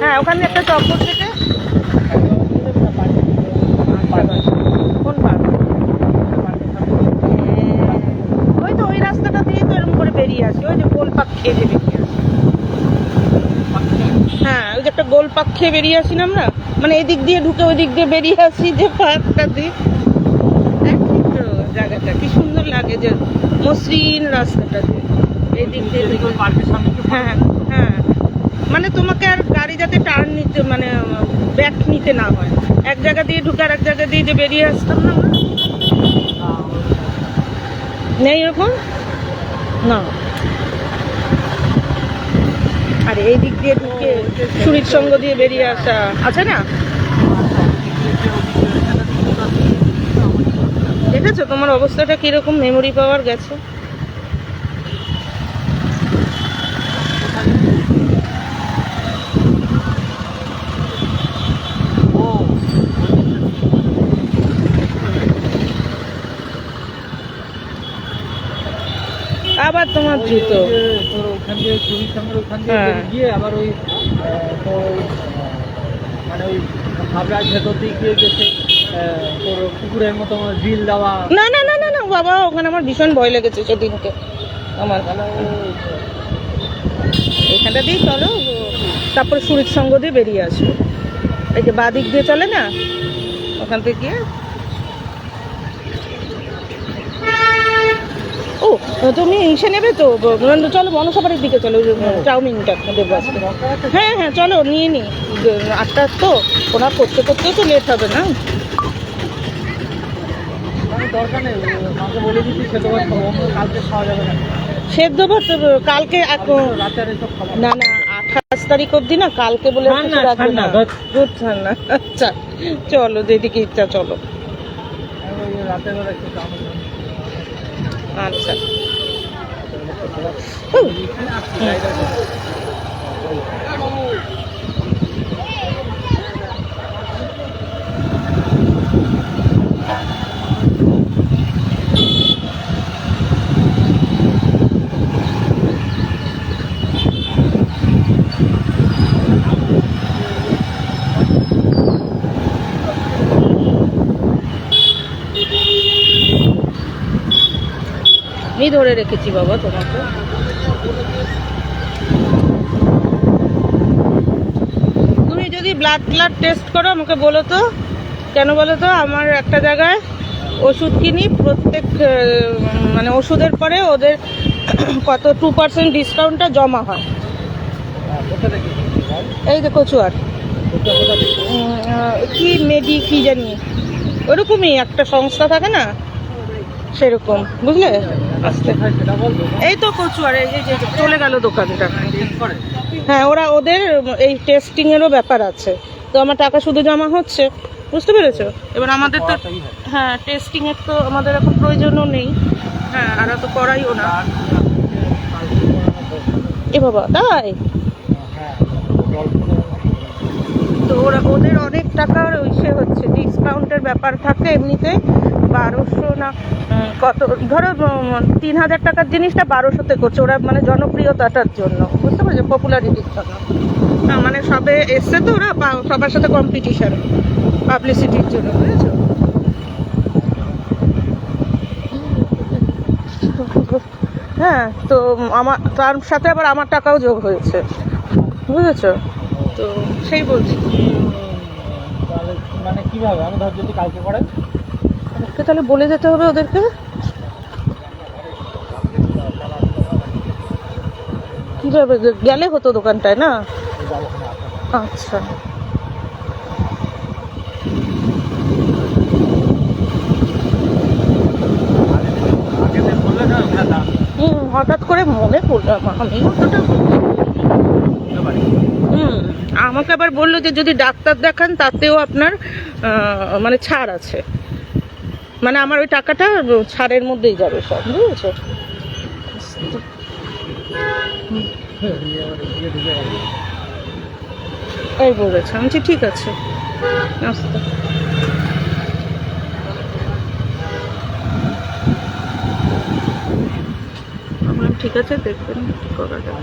হ্যাঁ ওখানে একটা চপ্পল থেকে কোন পার্ক ওই তো ওই রাস্তাটা দিয়ে তো এরকম করে ওই যে গোল পাক খেয়ে যে বেরিয়ে আসি। হ্যাঁ ওই যে একটা গোলপাক খেয়ে বেরিয়ে আসি না আমরা? মানে এদিক দিয়ে ঢুকে ওই দিক দিয়ে বেরিয়ে আসি যে পার্কটা দিয়ে জায়গাটা কি সুন্দর লাগে যে মসৃণ রাস্তাটা দিয়ে এই দিক দিয়ে হ্যাঁ হ্যাঁ। মানে তোমাকে আর গাড়ি যাতে টার্ন নিতে মানে ব্যাক নিতে না হয়। এক জায়গা দিয়ে ঢুকে আর এক জায়গা দিয়ে যে বেরিয়ে আসতাম না আমরা? নেই এরকম না। আর, এই দিক দিয়ে ঢুকে সুরির সঙ্গ দিয়ে বেরিয়ে আসা। আছে না? দেখেছ তোমার অবস্থাটা কীরকম? মেমোরি পাওয়ার গেছে? তোমার জুতো ওখান দিয়ে সঙ্গে ওখান দিয়ে হ্যাঁ। গিয়ে আবার ওই মানে ওই হাবড়ার ভেতর দিয়ে মতো দেওয়া না না না না না, বাবা, ওখানে আমার ভীষণ ভয় লেগেছে সেদিনকে। আমার। এখানটা দিয়ে চলো, তারপর সুরিত সঙ্গ দিয়ে বেরিয়ে আসব। এই যে বাদিক দিয়ে চলে না, ওখান থেকে গিয়ে তুমি ইসে নেবে তো চলো মনসাবাড়ির দিকে চলো চাউমিনটা দেবো আজকে হ্যাঁ হ্যাঁ চলো নিয়ে নি। আটটা তো ওনার করতে করতেও তো লেট হবে না? সেদ্ধ ভাত কালকে না। না আঠাশ তারিখ অবধি না কালকে বলে না। আচ্ছা চলো যেদিকে ইচ্ছা চলো। রাতের বেলা আচ্ছা। হুম, ধরে রেখেছি বাবা তোমাকে। তুমি যদি ব্লাড ব্লাড টেস্ট করো, আমাকে বলো তো। কেন বলো তো? আমার একটা জায়গায় ওষুধ কিনি, প্রত্যেক মানে ওষুধের পরে ওদের কত টু পার্সেন্ট ডিসকাউন্টটা জমা হয়। এই তো কচুয়ার। কি মেডি, কি জানি। ওরকমই একটা সংস্থা থাকে না? সেরকম, বুঝলে? এই তো কচুয়ার, এই যে- চলে গেল দোকানটা। হ্যাঁ ওরা ওদের, এই টেস্টিং এরও ব্যাপার আছে। তো আমার টাকা শুধু জমা হচ্ছে। বুঝতে পেরেছ? এবার আমাদের তো হ্যাঁ টেস্টিং এর তো আমাদের এখন প্রয়োজনও নেই। হ্যাঁ আর তো করাইও না। এ বাবা, তাই? তো ওরা, ওদের অনেক টাকার ইসে হচ্ছে ডিসকাউন্টের ব্যাপার থাকে এমনিতে। বারোশো না কত, ধরো তিন হাজার টাকার জিনিসটা বারোশোতে করছে। ওরা মানে জনপ্রিয়তাটার জন্য। বুঝতে পারছ পপুলারিটির জন্য মানে সবে এসছে তো ওরা সবার সাথে কম্পিটিশন পাবলিসিটির জন্য, বুঝেছ? হ্যাঁ তো আমার, তার সাথে আবার আমার টাকাও যোগ হয়েছে। বুঝেছ? তো সেই বলছি। তাহলে মানে কীভাবে? আমি ধর যদি কালকে করেন ওকে তাহলে বলে যেতে হবে ওদেরকে। কীভাবে? গেলে হতো দোকানটায় না? আচ্ছা। হুম হঠাৎ করে মনে পড়ল আমার। আমি অতটা আমাকে আবার বলল যে যদি ডাক্তার দেখান, তাতেও আপনার মানে ছাড় আছে। মানে আমার ওই টাকাটা ছাড়ের মধ্যেই যাবে সব, বুঝেছ? এই বলেছে। আমি ঠিক আছে আসতে ঠিক আছে, দেখবেন কি করা যায়।